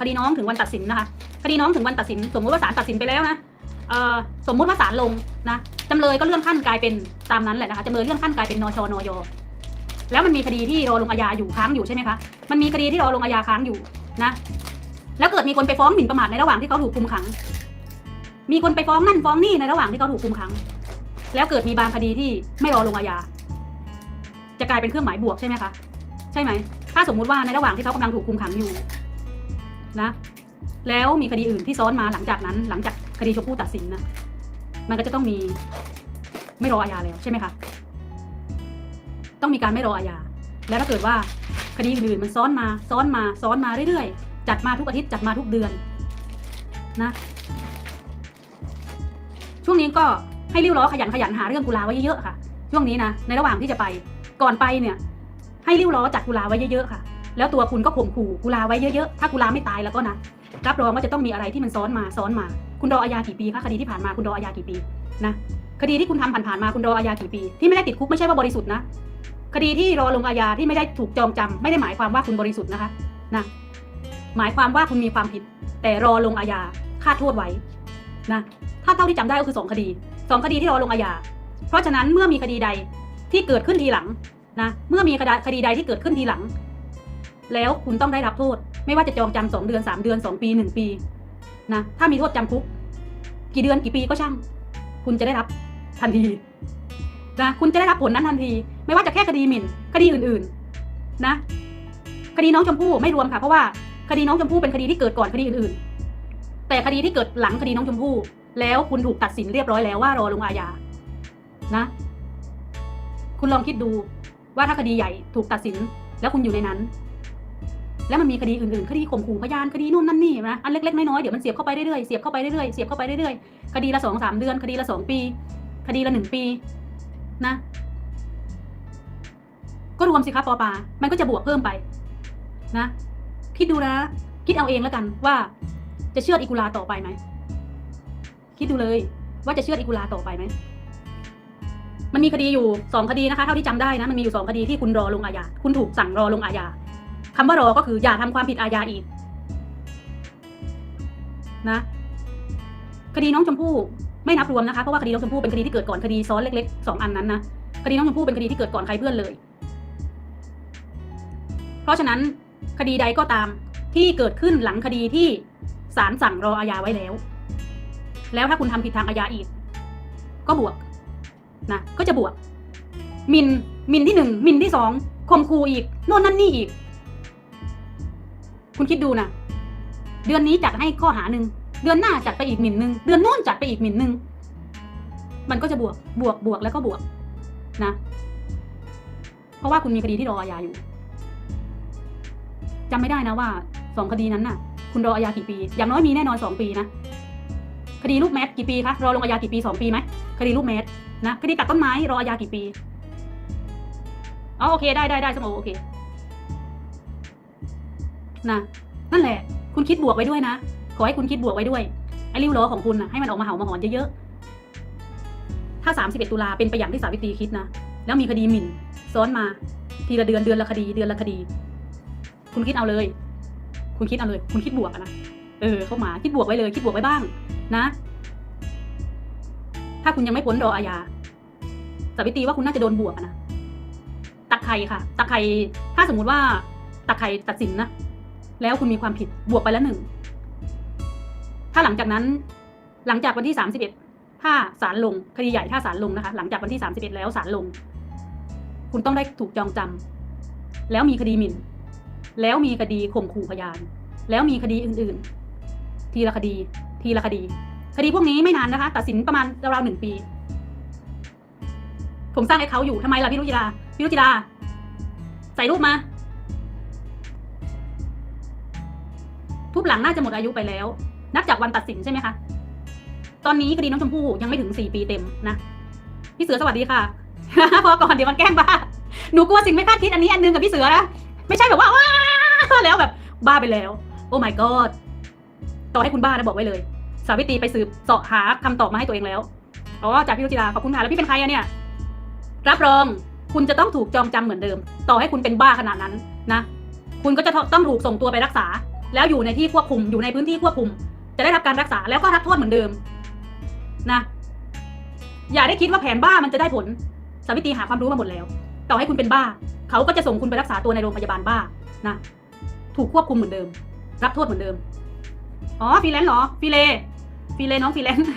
คดีน้องถึงวันตัดสินนะคะ คดีน้องถึงวันตัดสิน สมมติว่าศาลตัดสินไปแล้วนะสมมุติว่าศาลลงนะจำเลยก็เลื่อนขั้นกลายเป็นตามนั้นแหละนะคะจำเลยเลื่อนขั้นกลายเป็นนชนยแล้วมันมีคดีที่รอลงอาญาอยู่ค้างอยู่ใช่ไหมคะมันมีคดีที่รอลงอาญาค้างอยู่นะ แล้วเกิดมีคนไปฟ้องหมิ่นประมาทในระหว่างที่เขาถูกคุมขัง มีคนไปฟ้องนั่นฟ้องนี่ในระหว่างที่เขาถูกคุมขัง แล้วเกิดมีบางคดีที่ไม่รอลงอาญาจะกลายเป็นเครื่องหมายบวกใช่ไหมคะใช่ไหมถ้าสมมุติว่าในระหว่างที่เขากำลังถูกคุมขังอยู่ นะแล้วมีคดีอื่นที่ซ้อนมาหลังจากนั้น หลังจากคดีชมพู่ตัดสินนะมันก็จะต้องมีไม่รออาญาแล้วใช่ไหมคะต้องมีการไม่รออาญาแล้วถ้าเกิดว่าคดีอื่นมันซ้อนมาซ้อนมาซ้อนมาเรื่อยๆ จัดมาทุกอาทิตย์จัดมาทุกเดือนนะช่วงนี้ก็ให้ริ้วล้อขยันขยันหาเรื่องกุลาไว้เยอะๆค่ะ ช่วงนี้นะในระหว่างที่จะไปก่อนไปเนี่ย ให้ริ้วล้อจัดกุลาไว้เยอะๆค่ะ แล้วตัวคุณก็ข่มขู่กุลาไว้เยอะๆ ถ้ากุลาไม่ตายแล้วก็นะ รับรองว่าจะต้องมีอะไรที่มันซ้อนมาซ้อนมา คุณรออาญากี่ปีคะคดีที่ผ่านมาคุณรออาญากี่ปีนะคดีที่คุณทำผ่านๆมาคุณรออาญากี่ปี ที่ไม่ได้ติดคุกไม่ใช่ว่าบริสุทธิ์นะคดีที่รอลงอาญาที่ไม่ได้ถูกจองจำไม่ได้หมายความว่าคุณบริสุทธิ์นะคะนะหมายความว่าคุณมีความผิด แต่รอลงอาญาคาดโทษไว้นะถ้าเท่าที่จำได้ก็คือสองคดีสองคดีที่รอลงอาญาเพราะฉะนั้นเมื่อมีคดีใดที่เกิดขึ้นทีหลังนะเมื่อมีคดีใดที่เกิดขึ้นทีหลัง แล้วคุณต้องได้รับโทษ ไม่ว่าจะจองจำสองเดือนสามเดือนสองปีหนึ่งปีนะถ้ามีโทษจำคุก กี่เดือนกี่ปีก็ช่าง คุณจะได้รับทันทีนะคุณจะได้รับผลนั้นทันที ไม่ว่าจะแค่คดีหมิ่น คดีอื่นๆ นะ คดีน้องชมพู่ไม่รวมค่ะ เพราะว่าคดีน้องชมพู่เป็นคดีที่เกิดก่อนคดีอื่นๆ แต่คดีที่เกิดหลังคดีน้องชมพู่ แล้วคุณถูกตัดสินเรียบร้อยแล้วว่ารอลงอาญานะ คุณลองคิดดูว่าถ้าคดีใหญ่ถูกตัดสินแล้วคุณอยู่ในนั้น แล้วมันมีคดีอื่นๆ คดีข่มขู่พยาน คดีนู่นนั่นนี่นะ อันเล็กๆ น้อยๆ เดี๋ยวมันเสียบเข้าไปเรื่อยๆ เสียบเข้าไปเรื่อยๆ เสียบเข้าไปเรื่อยๆ คดีละสองสามเดือน คดีละสองปี คดีละหนึ่งปี นะ ก็รวมสิคะปอปา มันก็จะบวกเพิ่มไป นะ คิดดูนะ คิดเอาเองแล้วกันว่า จะเชื่ออีกุลาต่อไปไหม คิดดูเลย ว่าจะเชื่ออีกุลาต่อไปไหม มันมีคดีอยู่สองคดีนะคะ เท่าที่จำได้นะ มันมีอยู่สองคดีที่คุณรอลงอาญา คุณถูกสั่งรอลงอาญา คำว่ารอก็คืออย่าทำความผิดอาญาอีกนะ คดีน้องชมพู่ไม่นับรวมนะคะเพราะว่าคดีน้องชมพู่เป็นคดีที่เกิดก่อนคดีซ้อนเล็กๆสองอันนั้นนะคดีน้องชมพู่เป็นคดีที่เกิดก่อนใครเพื่อนเลย เพราะฉะนั้นคดีใดก็ตามที่เกิดขึ้นหลังคดีที่ศาลสั่งรออาญาไว้แล้ว แล้วถ้าคุณทำผิดทางอาญาอีก ก็บวกนะก็จะบวกมินมินที่หนึ่งมินที่สองข่มขู่อีกโน่นนั่นนี่อีก คุณคิดดูนะเดือนนี้จัดให้ข้อหาหนึ่งเดือนหน้าจัดไปอีกหมิ่นหนึ่งเดือนโน้นจัดไปอีกหมิ่นหนึ่งมันก็จะบวกบวกบวกแล้วก็บวกนะ เพราะว่าคุณมีคดีที่รออาญาอยู่จำไม่ได้นะว่าสองคดีนั้นน่ะ คุณรออาญากี่ปี อย่างน้อยมีแน่นอนสองปีนะคดีลูกแมสกี่ปีคะรอลงอาญากี่ปีสองปีไหมคดีลูกแมสนะคดีตัดต้นไม้รออาญากี่ปีอ๋อโอเคได้ได้ได้สมโอโอเค นะนั่นแหละ คุณคิดบวกไว้ด้วยนะ ขอให้คุณคิดบวกไว้ด้วยไอ้ริ้วล้อของคุณนะให้มันออกมาเห่ามาหอนเยอะๆถ้า 31 ตุลาเป็นไปอย่างที่สาวิตรีคิดนะแล้วมีคดีหมิ่น ซ้อนมา ทีละเดือนเดือนละคดีเดือนละคดี คุณคิดเอาเลย คุณคิดเอาเลย คุณคิดบวกนะเออเข้ามาคิดบวกไว้เลย คิดบวกไว้บ้าง นะ ถ้าคุณยังไม่พ้นรออาญาสาวิตรีว่าคุณน่าจะโดนบวกนะตักไข่ค่ะตักไข่ถ้าสมมุติว่าตักไข่ตัดสินนะ แล้วคุณมีความผิดบวกไปแล้วหนึ่ง ถ้าหลังจากนั้น หลังจากวันที่สามสิบเอ็ดถ้าศาลลงคดีใหญ่ถ้าศาลลงนะคะ หลังจากวันที่สามสิบเอ็ดแล้วศาลลง คุณต้องได้ถูกจองจำแล้วมีคดีหมิ่น แล้วมีคดีข่มขู่พยาน แล้วมีคดีอื่น ๆ ทีละคดี ทีละคดี คดีพวกนี้ไม่นานนะคะ ตัดสินประมาณราวๆหนึ่งปี ผมสร้างให้เขาอยู่ทำไมล่ะพี่รุจิราพี่รุจิราใส่รูปมา ทุบหลังน่าจะหมดอายุไปแล้ว นับจากวันตัดสินใช่ไหมคะ ตอนนี้คดีน้องชมพู่ยังไม่ถึงสี่ปีเต็มนะ พี่เสือสวัสดีค่ะ พอก่อนเดี๋ยวมันแกล้งบ้า หนูกลัวสิ่งไม่คาดคิดอันนี้อันนึงกับพี่เสือนะ ไม่ใช่แบบว่าว้าแล้วแบบบ้าไปแล้ว โอ้ my god ต่อให้คุณบ้านะบอกไว้เลย สาวิตรีไปสืบเสาะหาคำตอบมาให้ตัวเองแล้ว อ๋อ จากพี่รุจิราขอบคุณค่ะ แล้วพี่เป็นใครอะเนี่ย รับรอง คุณจะต้องถูกจองจำเหมือนเดิม ต่อให้คุณเป็นบ้าขนาดนั้นนะ คุณก็จะต้องถูกส่งตัวไปรักษา แล้วอยู่ในที่ควบคุมอยู่ในพื้นที่ควบคุม จะได้รับการรักษาแล้วก็รับโทษเหมือนเดิมนะอย่าได้คิดว่าแผนบ้ามันจะได้ผลสาวิตรีหาความรู้มาหมดแล้ว ต่อให้คุณเป็นบ้า เขาก็จะส่งคุณไปรักษาตัวในโรงพยาบาลบ้านะถูกควบคุมเหมือนเดิม รับโทษเหมือนเดิมอ๋อฟรีแลนซ์เหรอฟรีเลฟรีเลน้องฟรีแลนซ์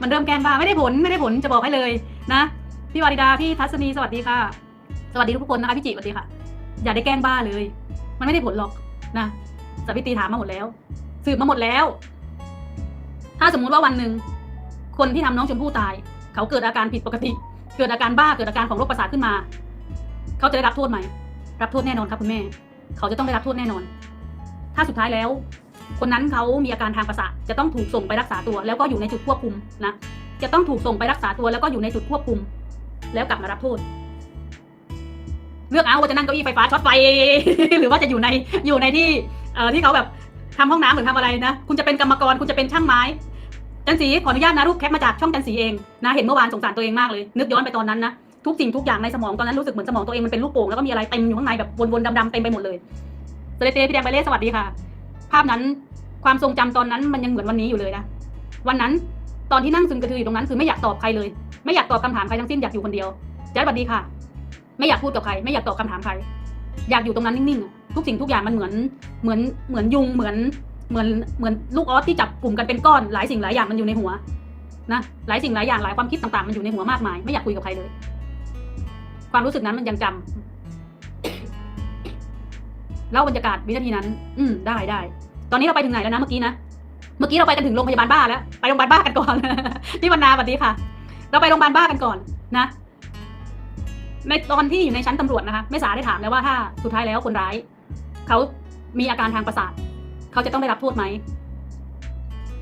มันเริ่มแกล้บ้าไม่ได้ผลไม่ได้ผลจะบอกให้เลยนะพี่วาริดาพี่ทัศนีสวัสดีค่ะ สวัสดีทุกคนนะคะพี่จิสวัสดีค่ะ อย่าได้แกล้งบ้าเลย มันไม่ได้ผลหรอก นะสาวิตรีถามมาหมดแล้ว สืบมาหมดแล้ว ถ้าสมมุติว่าวันหนึ่งคนที่ทำน้องชมพู่ตาย เขาเกิดอาการผิดปกติ เกิดอาการบ้าเกิดอาการของโรคประสาทขึ้นมา เขาจะได้รับโทษไหมรับโทษแน่นอนครับคุณแม่ เขาจะต้องได้รับโทษแน่นอน ถ้าสุดท้ายแล้ว คนนั้นเขามีอาการทางประสาทจะต้องถูกส่งไปรักษาตัว แล้วก็อยู่ในจุดควบคุมนะจะต้องถูกส่งไปรักษาตัวแล้วก็อยู่ในจุดควบคุม แล้วกลับมารับโทษ เลือกเอาว่าจะนั่งเก้าอี้ไฟฟ้าช็อตไฟ หรือว่าจะอยู่ในอยู่ในที่เอ่อที่เขาแบบทำห้องน้ำหรือทำอะไรนะ คุณจะเป็นกรรมกรคุณจะเป็นช่างไม้ จันสีขออนุญาตนะรูปแคปมาจากช่องจันสีเองนะเห็นเมื่อวานสงสารตัวเองมากเลย นึกย้อนไปตอนนั้นนะทุกสิ่งทุกอย่างในสมองตอนนั้นรู้สึกเหมือนสมองตัวเองมันเป็นลูกโป่งแล้วก็มีอะไรเต็มอยู่ข้างในแบบวนๆดำๆเต็มไปหมดเลยเลเต้พี่แดงไปเล่สวัสดีค่ะ ภาพนั้นความทรงจำตอนนั้นมันยังเหมือนวันนี้อยู่เลยนะวันนั้นตอนที่นั่งซึมกระทืออยู่ตรงนั้นคือไม่อยากตอบใครเลย ไม่อยากตอบคำถามใครทั้งสิ้นอยากอยู่คนเดียวแจ๊ดสวัสดีค่ะ ไม่อยากพูดกับใคร ไม่อยากตอบคำถามใคร อยากอยู่ตรงนั้นนิ่งๆทุกสิ่งทุกอย่างมันเหมือนเหมือนเหมือนยุงเหมือนเหมือนเหมือนลูกออสที่จับกลุ่มกันเป็นก้อนหลายสิ่งหลายอย่างมันอยู่ในหัวนะหลายสิ่งหลายอย่างหลายความคิดต่างๆมันอยู่ในหัวมากมาย ไม่อยากคุยกับใครเลย ความรู้สึกนั้นมันยังจำเล่าบรรยากาศวินาทีนั้น อืมได้ได้ ตอนนี้เราไปถึงไหนแล้วนะเมื่อกี้นะ เมื่อกี้เราไปกันถึงโรงพยาบาลบ้าแล้ว ไปโรงพยาบาลบ้ากันก่อน พี่วรรณาสวัสดีค่ะ เราไปโรงพยาบาลบ้ากันก่อนนะ ในตอนที่อยู่ในชั้นตำรวจนะคะแม่สาได้ถามแล้วว่าถ้าสุดท้ายแล้วคนร้ายเขามีอาการทางประสาทเขาจะต้องได้รับโทษไหม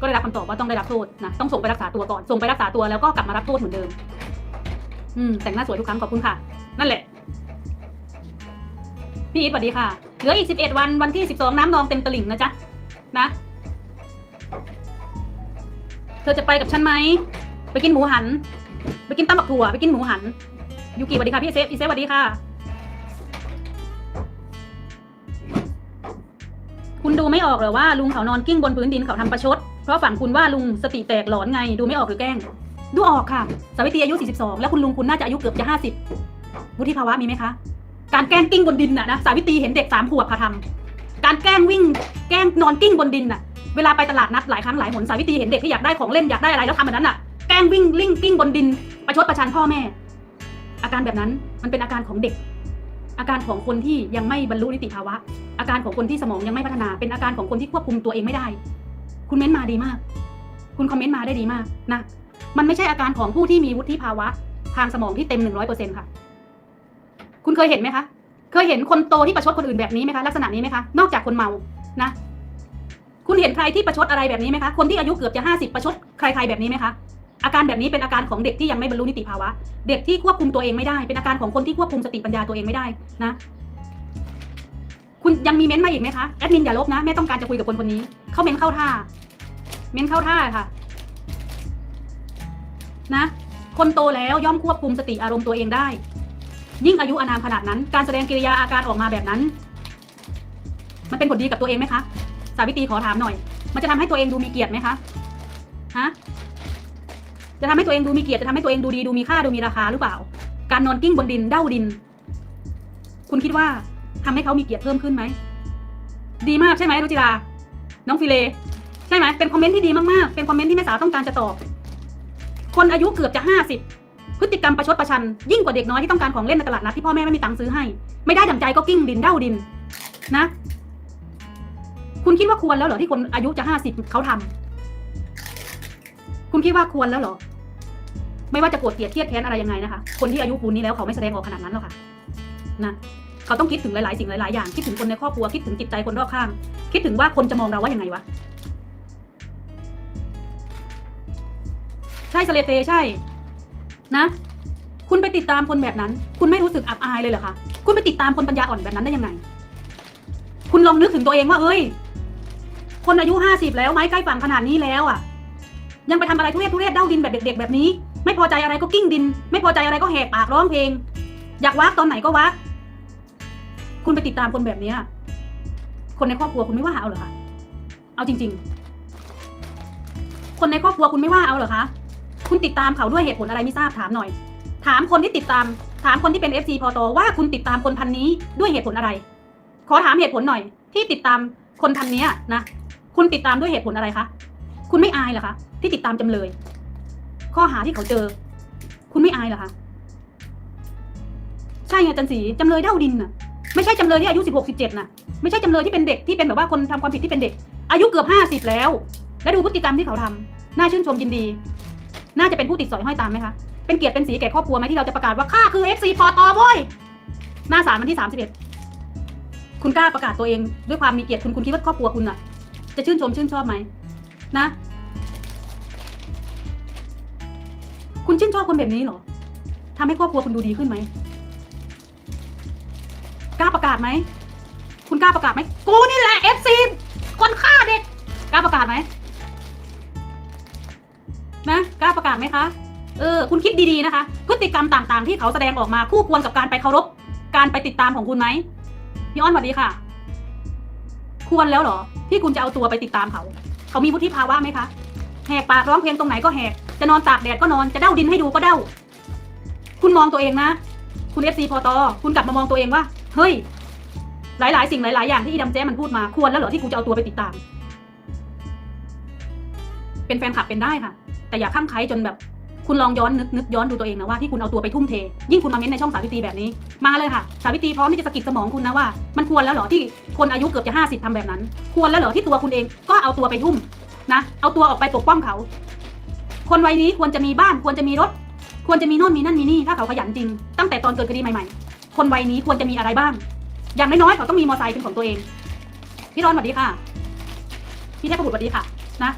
ก็ได้รับคำตอบว่าต้องได้รับโทษนะต้องส่งไปรักษาตัวก่อนส่งไปรักษาตัวแล้วก็กลับมารับโทษเหมือนเดิม อืมแต่งหน้าสวยทุกครั้งขอบคุณค่ะ นั่นแหละ พี่อีทสวัสดีค่ะเหลืออีกสิบเอ็ดวันวันที่สิบสองน้ำนองเต็มตลิ่งนะจ๊ะนะเธอจะไปกับฉันไหมไปกินหมูหัน ไปกินตำบักถั่วไปกินหมูหัน ยูกิสวัสดีค่ะพี่เซฟอีเซฟสวัสดีค่ะ คุณดูไม่ออกเหรอว่าลุงเขานอนกิ้งบนพื้นดินเขาทำประชด เพราะฝั่งคุณว่าลุงสติแตกหลอนไง ดูไม่ออกหรือแกล้ง ดูออกค่ะ สาวิตรีอายุ 42 แล้วคุณลุงคุณน่าจะอายุเกือบจะ 50วุฒิภาวะมีไหมคะ การแกล้งกิ้งบนดินน่ะนะสาวิตรีเห็นเด็กสามขวบค่ะทำการแกล้งวิ่ง แกล้งนอนกิ้งบนดินน่ะเวลาไปตลาดนัดหลายครั้งหลายหนสาวิตรีเห็นเด็กที่อยากได้ของเล่นอยากได้อะไรแล้วทำแบบนั้นน่ะแกล้งวิ่งลิ่งกิ้งบนดินประชดประชันพ่อแม่ อาการแบบนั้นมันเป็นอาการของเด็ก อาการของคนที่ยังไม่บรรลุนิติภาวะ อาการของคนที่สมองยังไม่พัฒนา เป็นอาการของคนที่ควบคุมตัวเองไม่ได้ คุณเม้นมาดีมาก คุณคอมเมนต์มาได้ดีมากนะมันไม่ใช่อาการของผู้ที่มีวุฒิภาวะ ทางสมองที่เต็มหนึ่งร้อยเปอร์เซ็นต์ค่ะ คุณเคยเห็นไหมคะ เคยเห็นคนโตที่ประชดคนอื่นแบบนี้ไหมคะ ลักษณะนี้ไหมคะ นอกจากคนเมานะ คุณเห็นใครที่ประชดอะไรแบบนี้ไหมคะ คนที่อายุเกือบจะห้าสิบประชดใครๆแบบนี้ไหมคะ อาการแบบนี้เป็นอาการของเด็กที่ยังไม่บรรลุนิติภาวะ เด็กที่ควบคุมตัวเองไม่ได้ เป็นอาการของคนที่ควบคุมสติปัญญาตัวเองไม่ได้นะ คุณยังมีเม้นต์มาอีกไหมคะ แอดมินอย่าลบนะ แม่ต้องการจะคุยกับคนคนนี้ เขาเม้นเข้าท่า เม้นเข้าท่าค่ะ นะ คนโตแล้วย่อมควบคุมสติอารมณ์ตัวเองได้ ยิ่งอายุอานามขนาดนั้น การแสดงกิริยาอาการออกมาแบบนั้น มันเป็นผลดีกับตัวเองไหมคะ สาวิตรีขอถามหน่อย มันจะทำให้ตัวเองดูมีเกียรติไหมคะ ฮะ จะทำให้ตัวเองดูมีเกียรติจะทำให้ตัวเองดูดีดูมีค่าดูมีราคาหรือเปล่า การนอนกิ้งบนดินเด้าดิน คุณคิดว่าทำให้เขามีเกียรติเพิ่มขึ้นไหมดีมากใช่ไหมรุจิรา น้องฟิเลใช่ไหมเป็นคอมเมนต์ที่ดีมากๆเป็นคอมเมนต์ที่แม่สาวต้องการจะตอบ คนอายุเกือบจะห้าสิบพฤติกรรมประชดประชัน ยิ่งกว่าเด็กน้อยที่ต้องการของเล่นในตลาดนัดที่พ่อแม่ไม่มีตังค์ซื้อให้ ไม่ได้ดั่งใจก็กิ้งดินเด้าดิน นะ คุณคิดว่าควรแล้วเหรอที่คนอายุจะห้าสิบเขาทำ คุณคิดว่าควรแล้วเหรอ ไม่ว่าจะโกรธเกลียดเครียดแค้นอะไรยังไงนะคะ คนที่อายุปูนนี้แล้วเขาไม่แสดงออกขนาดนั้นหรอกค่ะ นะ เขาต้องคิดถึงหลาย ๆ สิ่งหลาย ๆ อย่าง คิดถึงคนในครอบครัว คิดถึงจิตใจคนรอบข้าง คิดถึงว่าคนจะมองเราว่ายังไงวะ ใช่สเลเตใช่ นะ คุณไปติดตามคนแบบนั้น คุณไม่รู้สึกอับอายเลยเหรอคะ คุณไปติดตามคนปัญญาอ่อนแบบนั้นได้ยังไง คุณลองนึกถึงตัวเองว่าเอ้ย คนอายุห้าสิบแล้วไม้ใกล้ฝั่งขนาดนี้แล้วอะ ยังไปทำอะไรทุเรศทุเรศเด้าดินแบบเด็ก ๆ แบบนี้ ไม่พอใจอะไรก็กิ้งดิน ไม่พอใจอะไรก็แหกปากร้องเพลง อยากวักตอนไหนก็วักคุณไปติดตามคนแบบนี้คนในครอบครัวคุณไม่ว่าเอาเหรอคะเอาจริง ๆ คนในครอบครัวคุณไม่ว่าเอาเหรอคะคุณติดตามเขาด้วยเหตุผลอะไรไม่ทราบถามหน่อย ถามคนที่ติดตาม ถามคนที่เป็น FC พอตว่าคุณติดตามคนพันนี้ด้วยเหตุผลอะไร ขอถามเหตุผลหน่อย ที่ติดตามคนพันเนี้ยนะคุณติดตามด้วยเหตุผลอะไรคะ คุณไม่อายเหรอคะที่ติดตามจำเลย ข้อหาที่เขาเจอ คุณไม่อายเหรอคะใช่ไงจันสีจำเลยเด้าดินน่ะไม่ใช่จำเลยที่อายุสิบหกสิบเจ็ดน่ะไม่ใช่จำเลยที่เป็นเด็กที่เป็นแบบว่าคนทำความผิดที่เป็นเด็ก อายุเกือบห้าสิบแล้ว และดูพฤติกรรมที่เขาทำน่าชื่นชมยินดี น่าจะเป็นผู้ติดสอยห้อยตามไหมคะเป็นเกียรติเป็นสีแก่ครอบครัวไหมที่เราจะประกาศว่าข้าคือ FC พอตอโว้ยหน้าศาลวันที่สามสิบเอ็ดคุณกล้าประกาศตัวเองด้วยความมีเกียรติคุณคุณคิดว่าครอบครัวคุณน่ะ จะชื่นชมชื่นชอบไหม นะ คุณชื่นชอบคนแบบนี้เหรอทำให้ครอบครัวคุณดูดีขึ้นไหมกล้าประกาศไหม คุณกล้าประกาศไหม กูนี่แหละ FC คนฆ่าเด็ก กล้าประกาศไหมนะกล้าประกาศไหมคะ เออ คุณคิดดีๆนะคะ พฤติกรรมต่างๆ ที่เขาแสดงออกมาคู่ควรกับการไปเคารพ การไปติดตามของคุณไหมพี่อ้อนสวัสดีค่ะ ควรแล้วเหรอ ที่คุณจะเอาตัวไปติดตามเขา เขามีวุฒิภาวะไหมคะแหกปากร้องเพลงตรงไหนก็แหกจะนอนตากแดดก็นอนจะเด้าดินให้ดูก็เด้า คุณมองตัวเองนะ คุณเอฟซีพอตอคุณกลับมามองตัวเองว่า เฮ้ย หลาย ๆ สิ่งหลาย ๆ อย่างที่อีดำแจ้มันพูดมาควรแล้วเหรอที่กูจะเอาตัวไปติดตาม เป็นแฟนคลับเป็นได้ค่ะ แต่อย่าข้างใครจนแบบ คุณลองย้อนนึกนึกย้อนดูตัวเองนะว่าที่คุณเอาตัวไปทุ่มเท ยิ่งคุณมาเม้นในช่องสาวิตรีแบบนี้ มาเลยค่ะ สาวิตรีพร้อมที่จะสะกิดสมองคุณนะว่า มันควรแล้วเหรอที่คนอายุเกือบจะห้าสิบทำแบบนั้น ควรแล้วเหรอที่ตัวคุณเองก็เอาตัวไปทุ่มนะ เอาตัวออกไปปกป้องเขา คนวัยนี้ควรจะมีบ้านควรจะมีรถ ควรจะมีโน่นมีนั่นมีนี่ถ้าเขาขยันจริง ตั้งแต่ตอนเกิดคดีใหม่ๆ คนวัยนี้ควรจะมีอะไรบ้าง อย่างน้อยๆเขาต้องมีมอเตอร์ไซค์เป็นของตัวเอง พี่รอนสวัสดีค่ะ พี่เทพบุตรสวัสดีค่ะ นะ